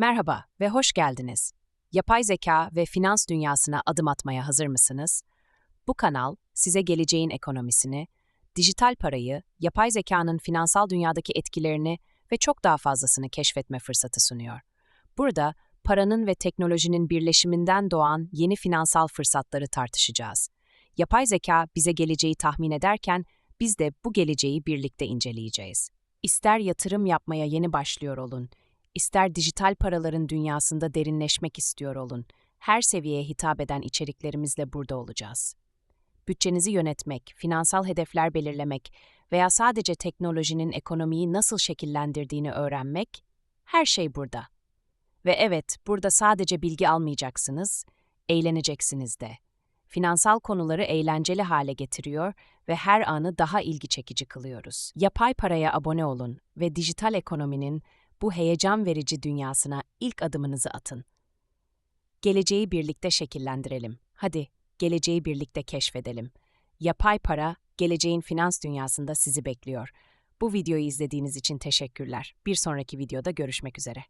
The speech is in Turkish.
Merhaba ve hoş geldiniz. Yapay zeka ve finans dünyasına adım atmaya hazır mısınız? Bu kanal size geleceğin ekonomisini, dijital parayı, yapay zekanın finansal dünyadaki etkilerini ve çok daha fazlasını keşfetme fırsatı sunuyor. Burada paranın ve teknolojinin birleşiminden doğan yeni finansal fırsatları tartışacağız. Yapay zeka bize geleceği tahmin ederken biz de bu geleceği birlikte inceleyeceğiz. İster yatırım yapmaya yeni başlıyor olun, ister dijital paraların dünyasında derinleşmek istiyor olun, her seviyeye hitap eden içeriklerimizle burada olacağız. Bütçenizi yönetmek, finansal hedefler belirlemek veya sadece teknolojinin ekonomiyi nasıl şekillendirdiğini öğrenmek, her şey burada. Ve evet, burada sadece bilgi almayacaksınız, eğleneceksiniz de. Finansal konuları eğlenceli hale getiriyor ve her anı daha ilgi çekici kılıyoruz. Yapay paraya abone olun ve dijital ekonominin bu heyecan verici dünyasına ilk adımınızı atın. Geleceği birlikte şekillendirelim. Hadi, geleceği birlikte keşfedelim. Yapay para, geleceğin finans dünyasında sizi bekliyor. Bu videoyu izlediğiniz için teşekkürler. Bir sonraki videoda görüşmek üzere.